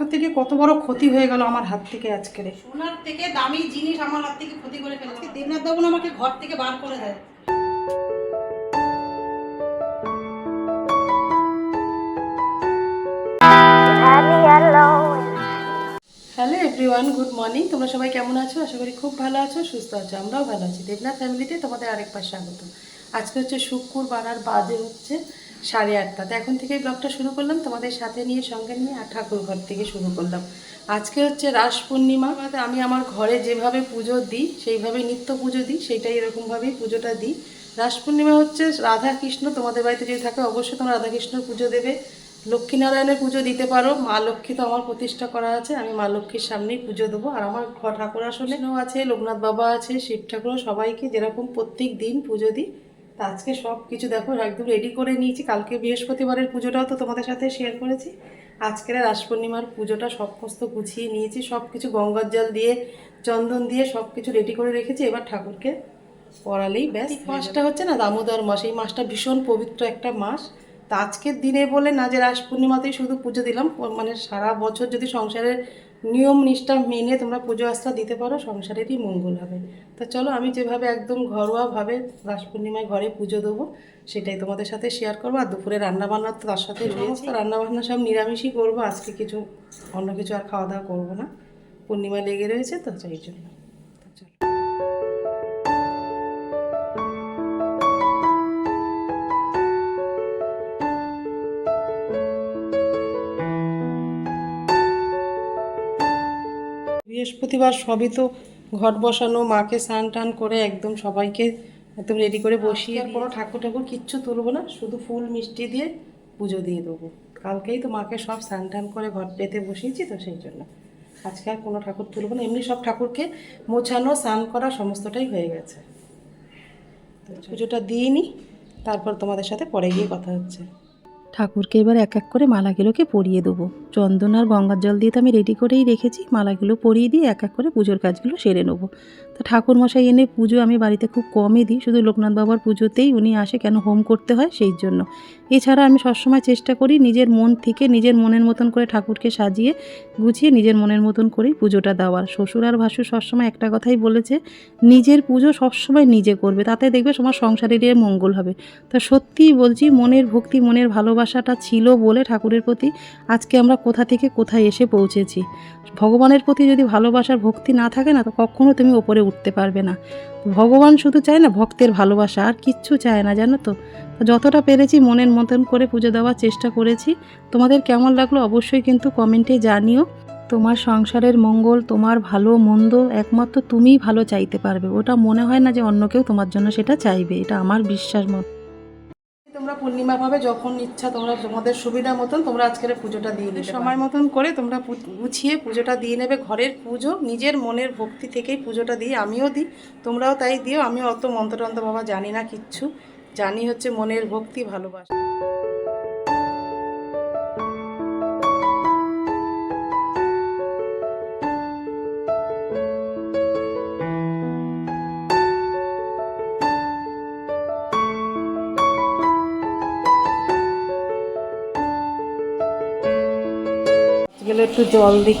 করতে গিয়ে কত বড় ক্ষতি হয়ে গেল আমার হাত থেকে আজকে সোনার থেকে দামি জিনিস আমার হাত থেকে ক্ষতি করে ফেলেছে। দেবনাথ বাবু আমাকে ঘর থেকে বার করে দেয়। Hello everyone good morning. তোমরা সবাই কেমন আছো? আশা করি খুব ভালো আছো সুস্থ আছো আমরাও ভালো আছি। দেবনাথ ফ্যামিলিতে তোমাদের আরেকবার স্বাগত। আজকে হচ্ছে শুক্রবার আর বাজে হচ্ছে সাড়ে আটটা। তো এখন থেকেই ব্লগটা শুরু করলাম। তোমাদের সাথে নিয়ে, সঙ্গে নিয়ে আর ঠাকুর ঘর থেকে শুরু করলাম। আজকে হচ্ছে রাস পূর্ণিমা। আমি আমার ঘরে যেভাবে পুজো দিই, সেইভাবে নিত্য পুজো দিই, সেইটাই এরকমভাবেই পুজোটা দিই। রাস পূর্ণিমা হচ্ছে রাধা কৃষ্ণ তোমাদের বাড়িতে যদি থাকে, অবশ্যই তোমরা রাধা কৃষ্ণর পুজো দেবে। লক্ষ্মীনারায়ণের পুজো দিতে পারো। মা লক্ষ্মী তো আমার প্রতিষ্ঠা করা আছে। আমি মা লক্ষ্মীর সামনেই পুজো দেবো। আর আমার ঘর ঠাকুর আসনেও আছে, লোকনাথ বাবা আছে, শিব ঠাকুর, সবাইকে যেরকম প্রত্যেক দিন পুজো দিই। তা আজকে সব কিছু দেখো একদম রেডি করে নিয়েছি। কালকে বৃহস্পতিবারের পুজোটাও তো তোমাদের সাথে শেয়ার করেছি। আজকের রাস পূর্ণিমার পুজোটা সমস্ত গুছিয়ে নিয়েছি সব কিছু গঙ্গার জল দিয়ে চন্দন দিয়ে সব কিছু রেডি করে রেখেছি। এবার ঠাকুরকে পড়ালেই ব্যাস। মাসটা হচ্ছে না দামোদর মাস। এই মাসটা ভীষণ পবিত্র একটা মাস। তা আজকের দিনে বলে না যে রাস পূর্ণিমাতেই শুধু পুজো দিলাম। মানে সারা বছর যদি সংসারের নিয়ম নিষ্ঠা মেনে তোমরা পুজো আস্থা দিতে পারো সংসারেরই মঙ্গল হবে। তা চলো আমি যেভাবে একদম ঘরোয়াভাবে রাস পূর্ণিমায় ঘরে পুজো দেবো সেটাই তোমাদের সাথে শেয়ার করব। আর দুপুরে রান্নাবান্না তো তার সাথে সমস্ত রান্নাবান্না সব নিরামিষই করব আজকে কিছু অন্য কিছু আর খাওয়া দাওয়া করব না। পূর্ণিমা লেগে রয়েছে তো সেই জন্য। চলো। বৃহস্পতিবার সবই তো ঘট বসানো মাকে স্নান টান করে একদম সবাইকে একদম রেডি করে বসিয়ে আর কোনো ঠাকুর ঠাকুর কিচ্ছু তুলবো না শুধু ফুল মিষ্টি দিয়ে পুজো দিয়ে দেবো। কালকেই তো মাকে সব স্নান টান করে ঘর পেতে বসিয়েছি তো সেই জন্য। আজকে আর কোনো ঠাকুর তুলবো না এমনি সব ঠাকুরকে মোছানো স্নান করা সমস্তটাই হয়ে গেছে। তো পুজোটা দিয়ে নিই তারপর তোমাদের সাথে পরে গিয়ে কথা হচ্ছে। ঠাকুরকে এবার এক এক করে মালাগুলোকে পরিয়ে দেবো। চন্দন আর গঙ্গার জল দিয়ে তো আমি রেডি করেই রেখেছি। মালাগুলো পরিয়ে দিয়ে এক এক করে পুজোর কাজগুলো সেরে নেব। তো ঠাকুর মশাই এনে পুজো আমি বাড়িতে খুব কমই দিই। শুধু লোকনাথ বাবার পুজোতেই উনি আসে কেন হোম করতে হয় সেই জন্য। এছাড়া আমি সবসময় চেষ্টা করি নিজের মন থেকে নিজের মনের মতন করে ঠাকুরকে সাজিয়ে, গুছিয়ে নিজের মনের মতন করেই পুজোটা দেওয়ার। শ্বশুর আর ভাসুর সবসময় একটা কথাই বলেছে, নিজের পুজো সবসময় নিজে করবে, তাতে দেখবে তোমার সংসারের মঙ্গল হবে। তা সত্যিই বলছি, মনের ভক্তি, মনের ভালোবাসাটা ছিল বলে ঠাকুরের প্রতি আজকে আমরা কোথা থেকে কোথায় এসে পৌঁছেছি। ভগবানের প্রতি যদি ভালোবাসার ভক্তি না থাকে না, তো কখনো তুমি ওপরে উঠতে পারবে না। ভগবান শুধু চায় না ভক্তের ভালোবাসা, আর কিচ্ছু চায় না, জানো তো? যতটা পেরেছি মনের মতন করে পুজো দেওয়ার চেষ্টা করেছি। তোমাদের কেমন লাগল অবশ্যই কিন্তু কমেন্টে জানিও। তোমার সংসারের মঙ্গল, তোমার ভালো, মন্দ একমাত্র তুমিই ভালো চাইতে পারবে। ওটা মনে হয় না যে অন্য কেউ তোমার জন্য সেটা চাইবে। এটা আমার বিশ্বাস মত। তোমরা পূর্ণিমা ভাবে যখন ইচ্ছা তোমরা তোমাদের সুবিধা মতন তোমরা আজকের পুজোটা দিয়ে নেবে সময় মতন করে তোমরা গুছিয়ে পুজোটা দিয়ে নেবে ঘরের পুজো নিজের মনের ভক্তি থেকেই পুজোটা দিই আমিও দিই তোমরাও তাই দিও আমি অত মন্ত্রতন্ত্র বাবা জানি না কিচ্ছু জানি হচ্ছে মনের ভক্তি ভালোবাসা। গেলে একটু জল দিই।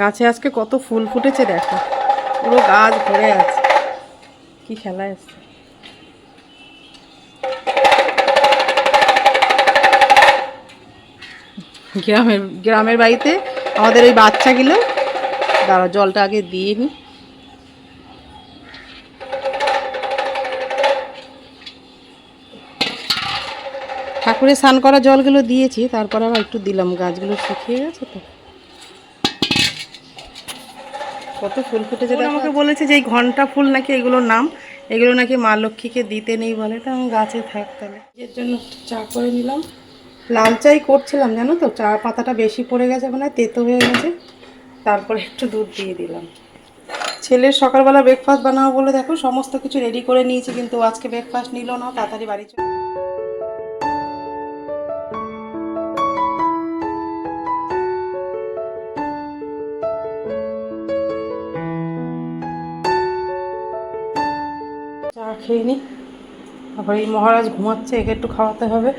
গাছে আজকে কত ফুল ফুটেছে দেখো। পুরো গাছ ভরে আছে। কি খেলা আছে গ্রামের গ্রামের বাড়িতে আমাদের ওই বাচ্চাগুলো দাঁড়া জলটা আগে দিয়ে নিই ঠাকুরের স্নান করা জলগুলো দিয়েছি তারপর আবার একটু দিলাম গাছগুলো শুকিয়ে গেছে তো। কত ফুল ফুটেছে আমাকে বলেছে যে এই ঘণ্টা ফুল নাকি এগুলোর নাম এগুলো নাকি মা লক্ষ্মীকে দিতে নেই বলে তো আমি গাছে থাক তাহলে। এর জন্য চা করে নিলাম। লাল চাই করছিলাম জানো তো? চা পাতাটা বেশি পড়ে গেছে মানে তেতো হয়ে গেছে। তারপরে একটু দুধ দিয়ে দিলাম। ছেলের সকালবেলা ব্রেকফাস্ট বানাবো বলে দেখো সমস্ত কিছু রেডি করে নিয়েছি কিন্তু আজকে ব্রেকফাস্ট নিল না তাড়াতাড়ি বাড়ি চলে খেয়ে নিই তারপরে এই মহারাজ ঘুমাচ্ছে একে একটু খাওয়াতে হবে।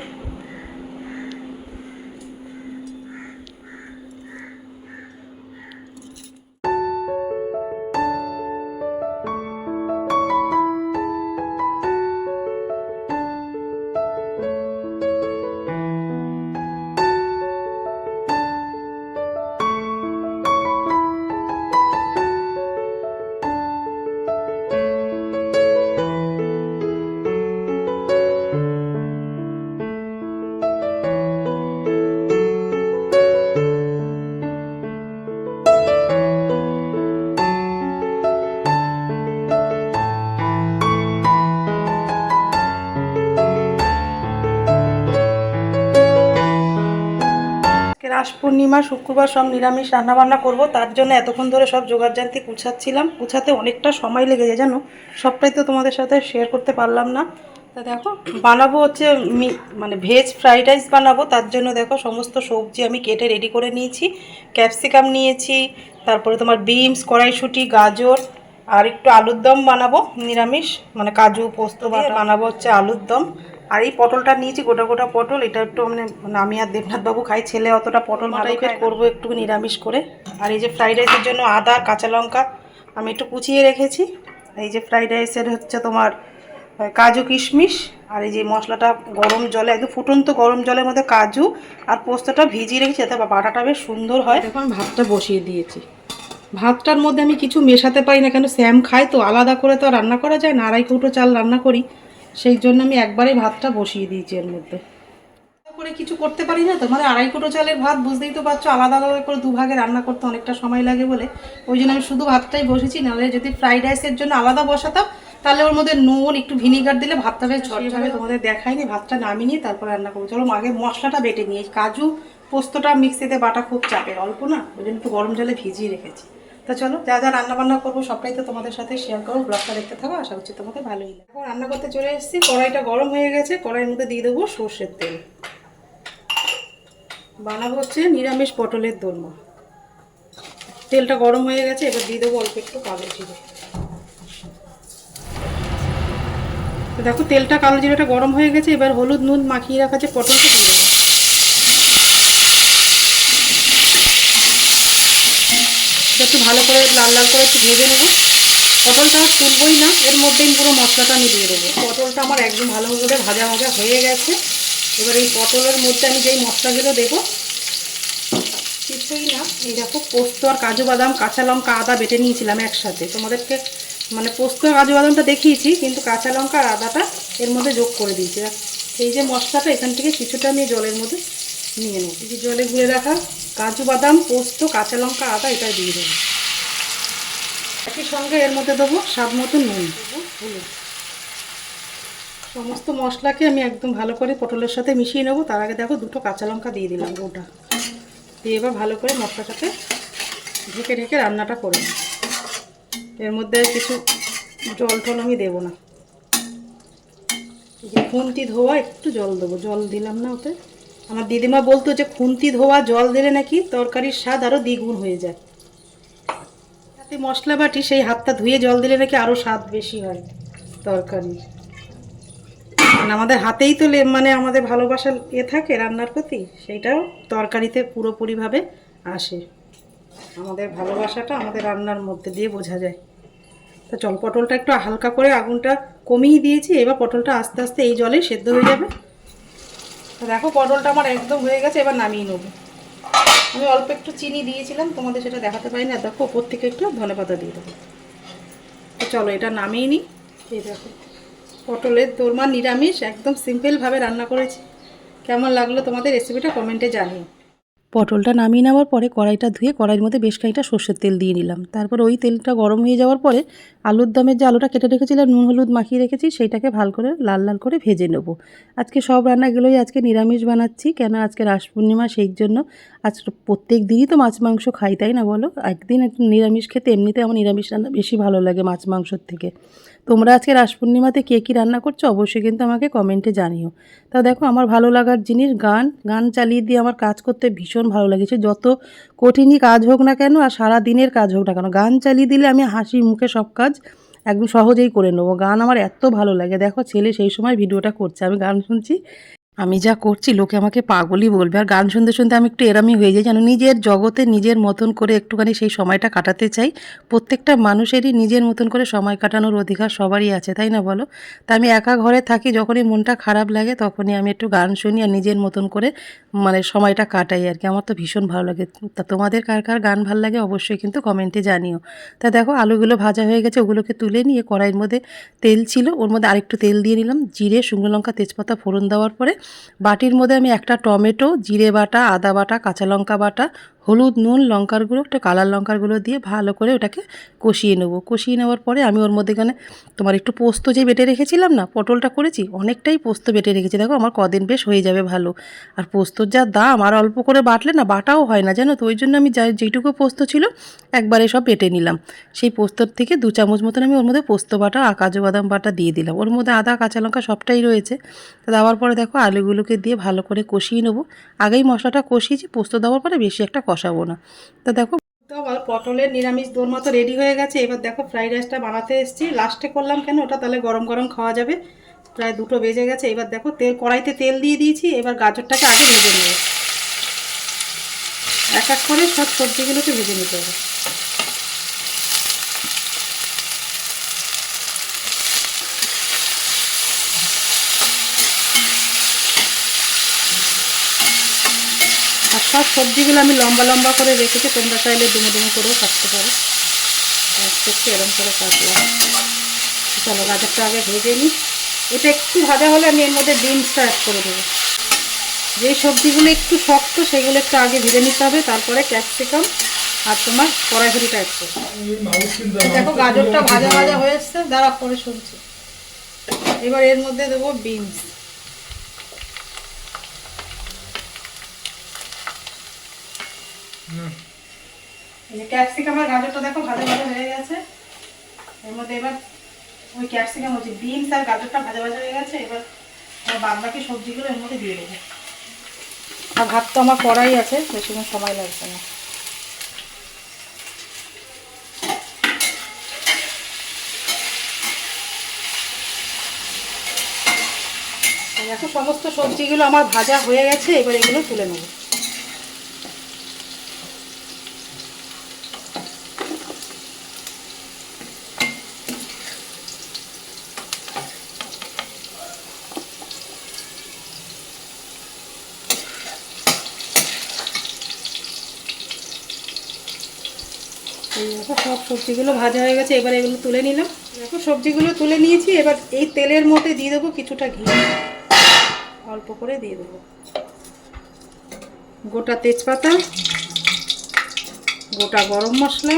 রাস পূর্ণিমা শুক্রবার সব নিরামিষ রান্নাবান্না করব। তার জন্য এতক্ষণ ধরে সব জোগাড়জান্তি গুছাচ্ছিলাম। গুছাতে অনেকটা সময় লেগে যায় জানো? সবটাই তো তোমাদের সাথে শেয়ার করতে পারলাম না। তা দেখো বানাবো হচ্ছে মি- মানে ভেজ ফ্রাইড রাইস বানাবো। তার জন্য দেখো সমস্ত সবজি আমি কেটে রেডি করে নিয়েছি। ক্যাপসিকাম নিয়েছি তারপরে তোমার বিনস কড়াইশুঁটি গাজর আর একটু আলুর দম বানাবো নিরামিষ। মানে কাজু পোস্ত বানাবো হচ্ছে আলুর দম। আর এই পটলটা নিয়েছি গোটা গোটা পটল। এটা একটু মানে আমি আর দেবনাথ বাবু খাই ছেলে অতটা পটল টাইপের করব একটু নিরামিষ করে। আর এই যে ফ্রাইড রাইসের জন্য আদা কাঁচা লঙ্কা আমি একটু কুচিয়ে রেখেছি। এই যে ফ্রাইড রাইসের হচ্ছে তোমার কাজু কিশমিশ আর এই যে মশলাটা গরম জলে একদম ফুটন্ত গরম জলের মধ্যে কাজু আর পোস্তটা ভিজিয়ে রেখেছি যাতে বাটাটা বেশ সুন্দর হয়। দেখুন ভাতটা বসিয়ে দিয়েছি। ভাতটার মধ্যে আমি কিছু মেশাতে পারি না কেন স্যাম খাই তো আলাদা করে তো রান্না করা যায় না। আড়াই কৌটো চাল রান্না করি। সেই জন্য আমি একবারেই ভাতটা বসিয়ে দিয়েছি এর মধ্যে। করে কিছু করতে পারি না তো মানে আড়াই কোটো চালের ভাত বুঝতেই তো পারছ আলাদা আলাদা করে দুভাগে রান্না করতে অনেকটা সময় লাগে বলে। ওই জন্য আমি শুধু ভাতটাই বসেছি নাহলে যদি ফ্রাইড রাইসের জন্য আলাদা বসাতাম তাহলে ওর মধ্যে নুন একটু ভিনিগার দিলে ভাতটা বেশ ঝরঝরে তোমাদের দেখাইনি ভাতটা নামিয়ে নিয়ে তারপর রান্না করব। চলো আগে মশলাটা বেটে নিয়ে কাজু পোস্তটা মিক্সিতে বাটা খুব চাপের অল্প না ওই জন্য একটু গরম জলে ভিজিয়ে রেখেছি। তো চলো, যা যা রান্না বান্না করব সবটাই তো তোমাদের সাথে শেয়ার করো ব্লগটা দেখতে থাকো, আশা করছি তোমাদের ভালোই লাগে এখন রান্না করতে চলে এসেছি, কড়াইটা গরম হয়ে গেছে, কড়াইয়ের মধ্যে দিয়ে দেবো সর্ষের তেল। বানাবো হচ্ছে নিরামিষ পটলের দোলমা তেলটা গরম হয়ে গেছে, এবার দিয়ে দেবো অল্প একটু কালো জিরে। দেখো, তেলটা কালো জিরেটা গরম হয়ে গেছে, এবার হলুদ নুন মাখিয়ে রাখা যে পটলটা দিয়ে দেবো এটা একটু ভালো করে লাল লাল করে একটু ভেজে নেব। পটলটা তুলবই না, এর মধ্যেই পুরো মশলাটা আমি দিয়ে দেবো। পটলটা আমার একদম ভালোভাবে ভাজা ভাজা হয়ে গেছে। এবার এই পটলের মধ্যে আমি যেই মশলাগুলো দেবো, কিছুই না, এই দেখো পোস্ত আর কাজু বাদাম, কাঁচা লঙ্কা, আদা বেটে নিয়েছিলাম একসাথে। তোমাদেরকে মানে পোস্ত আর কাজু বাদামটা দেখিয়েছি, কিন্তু কাঁচা লঙ্কা আর আদাটা এর মধ্যে যোগ করে দিয়েছি। এই যে মশলাটা, এখান থেকে কিছুটা আমি জলের মধ্যে নিয়ে নেব। এই জলে গুলে রাখা কাজু বাদাম, পোস্ত, কাঁচা লঙ্কা, আদা এটা দিয়ে দেবো। একই সঙ্গে এর মধ্যে দেবো স্বাদ মতো নুন। দেবো সমস্ত মশলাকে আমি একদম ভালো করে পটলের সাথে মিশিয়ে নেব। তার আগে দেখো দুটো কাঁচা লঙ্কা দিয়ে দিলাম গোটা। দিয়ে এবার ভালো করে মশলাটাকে ঢেকে ঢেকে রান্নাটা করে। এর মধ্যে কিছু জল টল আমি দেবো না। যে ধোয়া, একটু জল দেবো। জল দিলাম না ওতে। আমার দিদিমা বলতো যে খুন্তি ধোয়া, জল দিলে নাকি তরকারির স্বাদ আরও দ্বিগুণ হয়ে যায়। হাতে মশলা বাটি, সেই হাতটা ধুয়ে জল দিলে নাকি আরও স্বাদ বেশি হয় তরকারি আমাদের হাতেই তো মানে আমাদের ভালোবাসা এ থাকে রান্নার প্রতি, সেইটাও তরকারিতে পুরোপুরিভাবে আসে। আমাদের ভালোবাসাটা আমাদের রান্নার মধ্যে দিয়ে বোঝা যায়। তো চল, পটলটা একটু হালকা করে আগুনটা কমিয়ে দিয়েছি, এবার পটলটা আস্তে আস্তে এই জলে সেদ্ধ হয়ে যাবে। তো দেখো, পটলটা আমার একদম হয়ে গেছে, এবার নামিয়ে নেব। আমি অল্প একটু চিনি দিয়েছিলাম, তোমাদের সেটা দেখাতে পারি না। দেখো, ওপর থেকে একটু ধনে পাতা দিয়ে দেবো। তো চলো, এটা নামিয়ে নিই। এই দেখো, পটলের দোরমা নিরামিষ, একদম সিম্পলভাবে রান্না করেছি। কেমন লাগল তোমাদের রেসিপিটা কমেন্টে জানিও। পটলটা নামিয়ে নেওয়ার পরে কড়াইটা ধুয়ে কড়াইয়ের মধ্যে বেশ খানিকটা সর্ষের তেল দিয়ে নিলাম। তারপর ওই তেলটা গরম হয়ে যাওয়ার পরে আলুর দমের যে আলুটা কেটে রেখেছিলাম, নুন, হলুদ মাখিয়ে রেখেছি, সেইটাকে ভালো করে লাল লাল করে ভেজে নেব। আজকে সব রান্নাগুলোই আজকে নিরামিষ বানাচ্ছি, কেন আজকে রাস পূর্ণিমা সেই জন্য। আজ প্রত্যেক দিনই তো মাছ, মাংস খাই, তাই না বলো? একদিন নিরামিষ খেতে এমনিতে আমার নিরামিষ রান্না বেশি ভালো লাগে মাছ, মাংসর থেকে। তোমরা আজকে রাস পূর্ণিমাতে কে কী রান্না করছ অবশ্যই কিন্তু আমাকে কমেন্টে জানিও। তা দেখো, আমার ভালো লাগার জিনিস গান। গান চালিয়ে দিয়ে আমার কাজ করতে ভীষণ ভালো লাগেছে। যত কঠিনই কাজ হোক না কেন আর সারা দিনের কাজ হোক না কেন, গান চালিয়ে দিলে আমি হাসি মুখে সব কাজ একদম সহজেই করে নেব। গান আমার এত ভালো লাগে। দেখো, ছেলে সেই সময় ভিডিওটা করছে। আমি গান শুনছি। আমি যা করছি, লোকে আমাকে পাগলই বলবে। আর গান শুনতে শুনতে আমি একটু এরামই হয়ে যাই। যেন নিজের জগতে নিজের মতন করে একটুখানি সেই সময়টা কাটাতে চাই। প্রত্যেকটা মানুষেরই নিজের মতন করে সময় কাটানোর অধিকার সবারই আছে, তাই না বলো? তা আমি একা ঘরে থাকি, যখনই মনটা খারাপ লাগে, তখনই আমি একটু গান শুনি আর নিজের মতন করে মানে সময়টা কাটাই আর কি। আমার তো ভীষণ ভালো লাগে। তা তোমাদের কার কার গান ভালো লাগে অবশ্যই কিন্তু কমেন্টে জানিও। তা দেখো, আলুগুলো ভাজা হয়ে গেছে, ওগুলোকে তুলে নিয়ে কড়াইয়ের মধ্যে তেল ছিল, ওর মধ্যে আরেকটু তেল দিয়ে নিলাম, জিরে, শুকনো লঙ্কা, তেজপাতা ফোড়ন দেওয়ার পরে বাটির মধ্যে আমি একটা টমেটো জিরে বাটা আদা বাটা কাঁচা লঙ্কা বাটা হলুদ, নুন, লঙ্কার গুঁড়ো, একটু কালার লঙ্কার গুঁড়ো দিয়ে ভালো করে ওটাকে কষিয়ে নেব। কষিয়ে নেওয়ার পরে আমি ওর মধ্যে এখানে তোমার একটু পোস্ত যে বেটে রেখেছিলাম না, পটলটা করেছি, অনেকটাই পোস্ত বেটে রেখেছি। দেখো, আমার কদিন বেশ হয়ে যাবে ভালো। আর পোস্তর যা দাম, আর অল্প করে বাটলে না, বাটাও হয় না, জানো তো? ওই জন্য আমি যা যেইটুকু পোস্ত ছিল, একবারে সব বেটে নিলাম। সেই পোস্তর থেকে দু চামচ মতন আমি ওর মধ্যে পোস্ত বাটা, আর কাজু বাদাম বাটা দিয়ে দিলাম। ওর মধ্যে আদা, কাঁচা লঙ্কা সবটাই রয়েছে। দেওয়ার পরে দেখো, আলুগুলোকে দিয়ে ভালো করে কষিয়ে নেব। আগেই মশলাটা কষিয়েছি, পোস্ত দেওয়ার পরে বেশি একটা কষাবো না। তো দেখো পটলের নিরামিষ দোর মতো রেডি হয়ে গেছে। এবার দেখো ফ্রাইড রাইসটা বানাতে এসেছি। লাস্টে করলাম কেন? ওটা তাহলে গরম গরম খাওয়া যাবে। প্রায় দুটো বেজে গেছে। এবার দেখো তেল, কড়াইতে তেল দিয়ে দিয়েছি। এবার গাজরটাকে আগে ভেজে নেব। এক এক করে সব সবজিগুলোকে ভেজে নিতে হবে আর সব সবজিগুলো আমি লম্বা লম্বা করে রেখেছি, তোমরা চাইলে ডুমো ডুমো করেও কাটতে পারো। একটু এরম করে কাটলাম চলো, গাজরটা আগে ভেজে নিই। এটা একটু ভাজা হলে আমি এর মধ্যে বিনসটা অ্যাড করে দেবো। যে সবজিগুলো একটু শক্ত, সেগুলো একটু আগে ভেজে নিতে হবে। তারপরে ক্যাপসিকাম আর তোমার কড়াইশুটিটা অ্যাড করব। দেখো, গাজরটা ভাজা ভাজা হয়ে এসছে। দাঁড়া পরে শুনছি। এবার এর মধ্যে দেবো বিনস এই যে ক্যাপসিকাম আর গাজরটা দেখো ভাজা ভাজা হয়ে গেছে। এর মধ্যে এবার ওই ক্যাপসিকাম হচ্ছে বিনস আর গাজরটা ভাজা ভাজা হয়ে গেছে, এবার বাদ বাকি সবজিগুলো এর মধ্যে দিয়ে দেবো। আর ভাত তো আমার কড়াই আছে, বেশিক্ষণ সময় লাগবে না। দেখো, সমস্ত সবজিগুলো আমার ভাজা হয়ে গেছে, এবার এগুলো তুলে নেব এই দেখো সব সবজিগুলো ভাজা হয়ে গেছে, এবার এগুলো তুলে নিলাম। দেখো সবজিগুলো তুলে নিয়েছি, এবার এই তেলের মধ্যে দিয়ে দেবো কিছুটা ঘি। অল্প করে দিয়ে দেবো। গোটা তেজপাতা, গোটা গরম মশলা,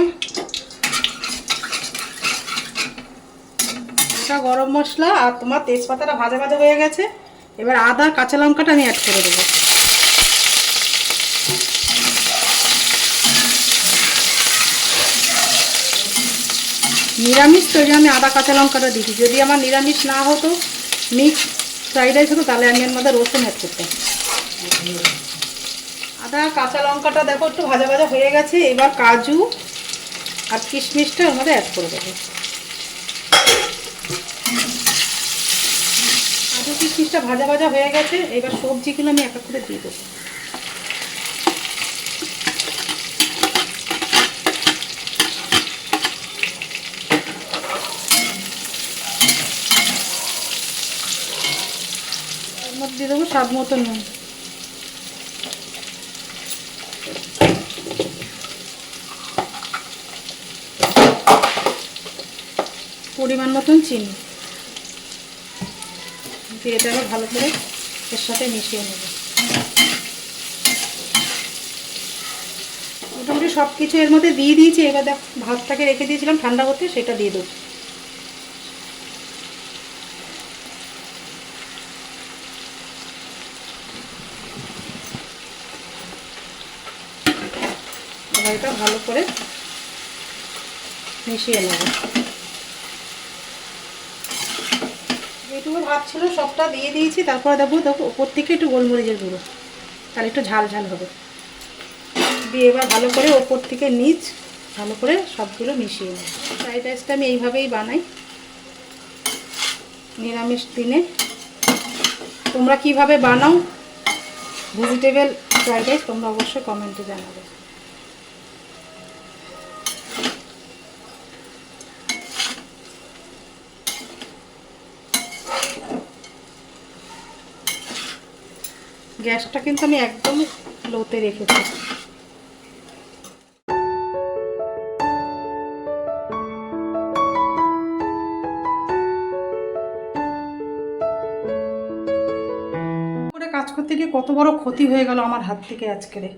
গোটা গরম মশলা আর তোমার তেজপাতাটা ভাজা ভাজা হয়ে গেছে। এবার আদা, কাঁচা লঙ্কাটা আমি অ্যাড করে দেবো। নিরামিষ তৈরি আমি আদা, কাঁচা লঙ্কাটা দিচ্ছি যদি আমার নিরামিষ না হতো মিক্স ফ্রাইড রাইস হতো, তাহলে আমি এর মধ্যে রসুন অ্যাড করতাম। আদা, কাঁচা লঙ্কাটা দেখো, একটু ভাজা ভাজা হয়ে গেছে। এবার কাজু আর কিশমিশটা ওর মধ্যে অ্যাড করে দেবো। কাজু, কিশমিশটা ভাজা ভাজা হয়ে গেছে। এবার সবজিগুলো আমি এক এক করে দিয়ে দেবো। মধ্যে দিয়ে দেবো, স্বাদ মতো নুন। পরিমাণ মতন চিনি। দিয়ে এটা ভালো করে এর সাথে মিশিয়ে নেব। মোটামুটি সব কিছু এর মধ্যে দিয়ে দিয়েছি, এবার দেখ ভাতটাকে রেখে দিয়েছিলাম ঠান্ডা করতে, সেটা দিয়ে দেবো। এটা ভালো করে মিশিয়ে নেব। যেটুকু ভাত ছিল সবটা দিয়ে দিয়েছি, তারপরে দেখো দেখো, ওপর থেকে একটু গোলমরিচের গুঁড়ো। তাহলে একটু ঝাল ঝাল হবে। দিয়ে এবার ভালো করে ওপর থেকে নিচ ভালো করে সবগুলো মিশিয়ে নেব। ফ্রাইড রাইসটা আমি এইভাবেই বানাই। নিরামিষ দিনে। তোমরা কীভাবে বানাও ভেজিটেবল ফ্রাইড রাইস, তোমরা অবশ্যই কমেন্টে জানাবে। গ্যাসটা কিন্তু আমি একদম লোতে রেখেছি। কাজ করতে গিয়ে কত বড় ক্ষতি হয়ে গেল আমার হাত থেকে আজকেরে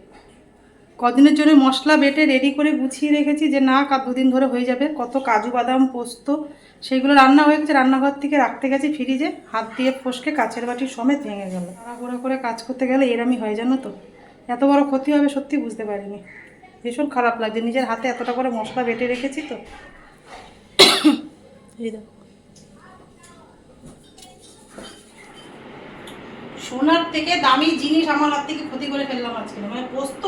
কদিনের জন্য মশলা বেটে রেডি করে গুছিয়ে রেখেছি যে না কা দুদিন ধরে হয়ে যাবে। কত কাজু বাদাম, পোস্ত, সেইগুলো রান্না হয়ে গেছে। রান্নাঘর থেকে রাখতে গেছি ফ্রিজে হাত দিয়ে ফসকে কাছের বাটি সমেত ভেঙে গেল। তাড়াহুড়া করে কাজ করতে গেলে এরমই হয় জানো তো? এত বড় ক্ষতি হবে সত্যি বুঝতে পারিনি। ভীষণ খারাপ লাগছে। নিজের হাতে এতটা করে মশলা বেটে রেখেছি তো। সোনার থেকে দামি জিনিস আমার হাত থেকে ক্ষতি করে ফেললাম আজকে। মানে পোস্ত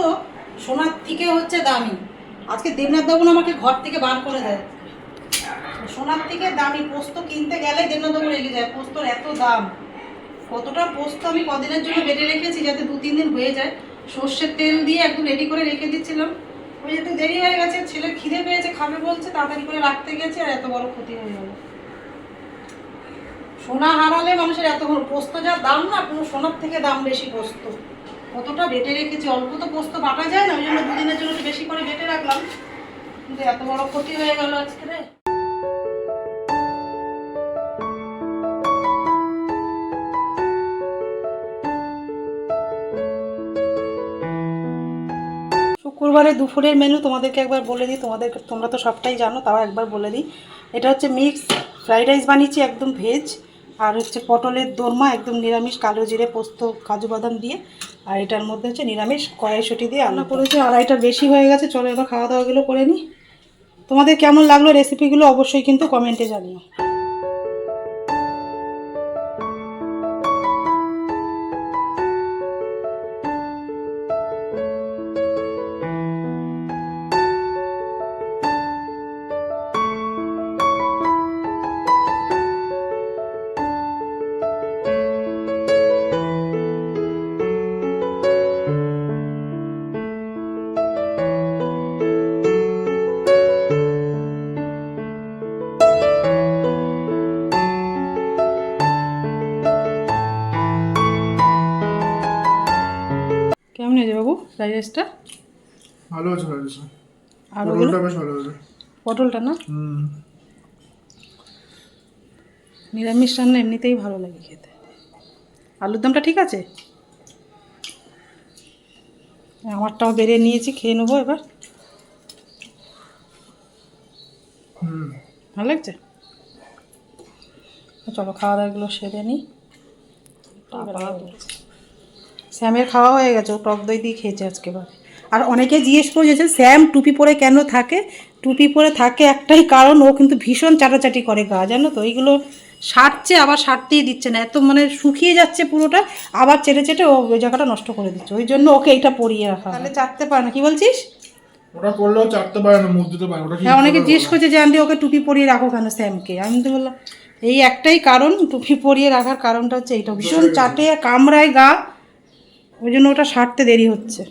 সোনার থেকে হচ্ছে দামি। আজকে দেবনাথ বাবু না আমাকে ঘর থেকে বার করে দেয়। সোনার থেকে দামি পোস্ত কিনতে গেলে দেবনাথ বাবু রেগে যায়। পোস্তর এত দাম। কতটা পোস্ত আমি কদিনের জন্য বেটে রেখেছি যাতে দু, তিন দিন হয়ে যায়। সর্ষের তেল দিয়ে একদম রেডি করে রেখে দিচ্ছিলাম। ওই যেহেতু দেরি হয়ে গেছে ছেলে খিদে পেয়েছে, খাবে বলছে, তাড়াতাড়ি করে রাখতে গেছে আর এত বড় ক্ষতি হয়ে গেল। সোনা হারালে মানুষের এত পোস্ত যা দাম না কোনো সোনার থেকে দাম বেশি পোস্ত। কতটা বেটে রেখেছি? অল্প তো পোস্ত বাটা যায় না, ওই জন্য দুদিনের জন্য বেশি করে বেটে রাখলাম। কিন্তু এত বড় ক্ষতি হয়ে গেল আজকে রে। শুক্রবারে দুপুরের মেনু তোমাদেরকে একবার বলে দিই, তোমাদের তোমরা তো সবটাই জানো, তাও একবার বলে দিই। এটা হচ্ছে মিক্স ফ্রাইড রাইস বানিয়েছি, একদম ভেজ আর হচ্ছে পটলের দোরমা একদম নিরামিষ, কালো জিরে, পোস্ত, কাজু বাদাম দিয়ে। আর এটার মধ্যে হচ্ছে নিরামিষ কড়াইশুটি দিয়ে রান্না করেছি, আড়াইটা বেশি হয়ে গেছে, চলো এবার খাওয়া দাওয়াগুলো করে নিই তোমাদের কেমন লাগল রেসিপিগুলো অবশ্যই কিন্তু কমেন্টে জানিও। ফ্রাইড রাইসটা ভালো আছে ভালো আছে। আর পটলটা বেশ ভালো আছে পটলটা না? হুম। নিরামিষ রান্না এমনিতেই ভালো লাগে খেতে। আলুর দমটা ঠিক আছে? আমারটাও বেড়ে নিয়েছি খেয়ে নেব এবার। হুম। ভালো লাগছে? চলো খাওয়া দাওয়াগুলো সেরে নিই। স্যামের খাওয়া হয়ে গেছে ও টক দই দিয়ে খেয়েছে আজকে বার আর অনেকে জিজ্ঞেস করেছে স্যাম টুপি পরে কেন থাকে? টুপি পরে থাকে একটাই কারণ ও কিন্তু ভীষণ চাটাচাটি করে গা জানো তো? এইগুলো সারছে আবার সারতেই দিচ্ছে না। এত মানে শুকিয়ে যাচ্ছে পুরোটা আবার চেটে চেটে ও ওই জায়গাটা নষ্ট করে দিচ্ছে। ওই জন্য ওকে এইটা পরিয়ে রাখা তাহলে চাটতে পারে না। কি বলছিস? ওটা করলেও চাটতে পারে না মুখ দিতে পারে ওটা হ্যাঁ অনেকে জিজ্ঞেস করছে যে আন্টি ওকে টুপি পরিয়ে রাখো কেন স্যামকে? আমি তো বললাম এই একটাই কারণ টুপি পরিয়ে রাখার কারণটা হচ্ছে এইটা। ভীষণ চাটে কামড়ায় গা ওই জন্য ওটা সারতে দেরি হচ্ছে।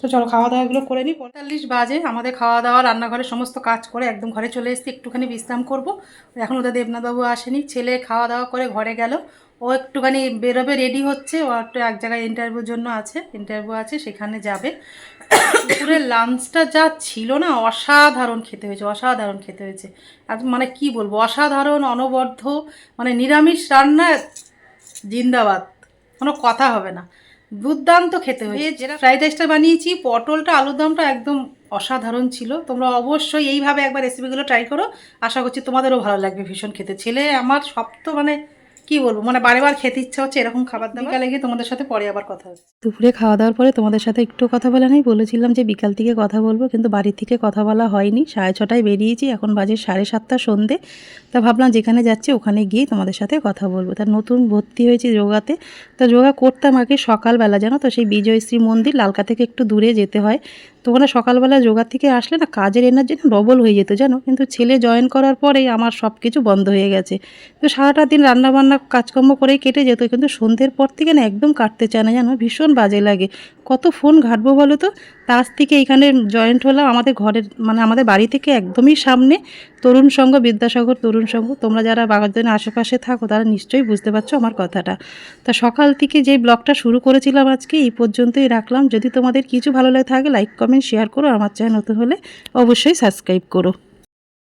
তো চলো খাওয়া দাওয়াগুলো করে নিই পঁয়তাল্লিশ বাজে, আমাদের খাওয়া দাওয়া রান্নাঘরে সমস্ত কাজ করে একদম ঘরে চলে এসেছি, একটুখানি বিশ্রাম করব। এখন ওদের দেবনাথবাবু আসেনি, ছেলে খাওয়া দাওয়া করে ঘরে গেল। ও একটুখানি বেরোবে রেডি হচ্ছে, ও একটু এক জায়গায় ইন্টারভিউর জন্য আছে ইন্টারভিউ আছে, সেখানে যাবে। দুপুরের লাঞ্চটা যা ছিল না, অসাধারণ খেতে হয়েছে, অসাধারণ খেতে হয়েছে। আর মানে কি বলব, অসাধারণ, অনবদ্য মানে নিরামিষ রান্না, জিন্দাবাদ। কোনো কথা হবে না। দুর্দান্ত খেতে হয়েছে। যেটা ফ্রাইড রাইসটা বানিয়েছি পটলটা আলুর দমটা একদম অসাধারণ ছিল। তোমরা অবশ্যই এইভাবে একবার রেসিপিগুলো ট্রাই করো। আশা করছি তোমাদেরও ভালো লাগবে ভীষণ খেতে। ছেলে আমার সব তো মানে কি বলব? মানে বারে বার খেতে ইচ্ছা হচ্ছে এরকম খাবার দাবার। বিকালে গিয়ে তোমাদের সাথে পরে আবার কথা হচ্ছে। দুপুরে খাওয়া দাওয়ার পরে তোমাদের সাথে একটু কথা বলা নেই। বলেছিলাম যে বিকাল থেকে কথা বলব কিন্তু বাড়ি থেকে কথা বলা হয়নি। সাড়ে ছটায় বেরিয়েছি এখন বাজে সাড়ে সাতটা সন্ধে। তা ভাবলাম যেখানে যাচ্ছি ওখানে গিয়ে তোমাদের সাথে কথা বলব। তার নতুন ভর্তি হয়েছি যোগাতে। তা যোগা করতাম আগে সকালবেলা জানো তো? সেই বিজয়শ্রী মন্দির লালকা থেকে একটু দূরে যেতে হয়। তো ওখানে সকালবেলা যোগা থেকে আসলে না কাজের এনার্জি না ডবল হয়ে যেত জানো? কিন্তু ছেলে জয়েন করার পরেই আমার সব কিছু বন্ধ হয়ে গেছে। তো সারাটা দিন রান্নাবান্না কাজকর্ম করেই কেটে যেত, কিন্তু সন্ধ্যের পর থেকে না একদম কাটতে চায় না, জানো? ভীষণ বাজে লাগে। কত ফোন ঘাটবো বলো তো? তার থেকে এখানে জয়েন্ট হলাম আমাদের ঘরের মানে আমাদের বাড়ি থেকে একদমই সামনে তরুণ সংঘ, বিদ্যাসাগর তরুণ সংঘ। তোমরা যারা বাগানের আশেপাশে থাকো, তারা নিশ্চয়ই বুঝতে পারছ আমার কথাটা। তা সকাল থেকে যে ব্লগটা শুরু করেছিলাম আজকে, এই পর্যন্তই রাখলাম। যদি তোমাদের কিছু ভালো লাগে থাকে লাইক কমেন্ট শেয়ার করো। আমার চ্যানেল নতুন হলে অবশ্যই সাবস্ক্রাইব করো।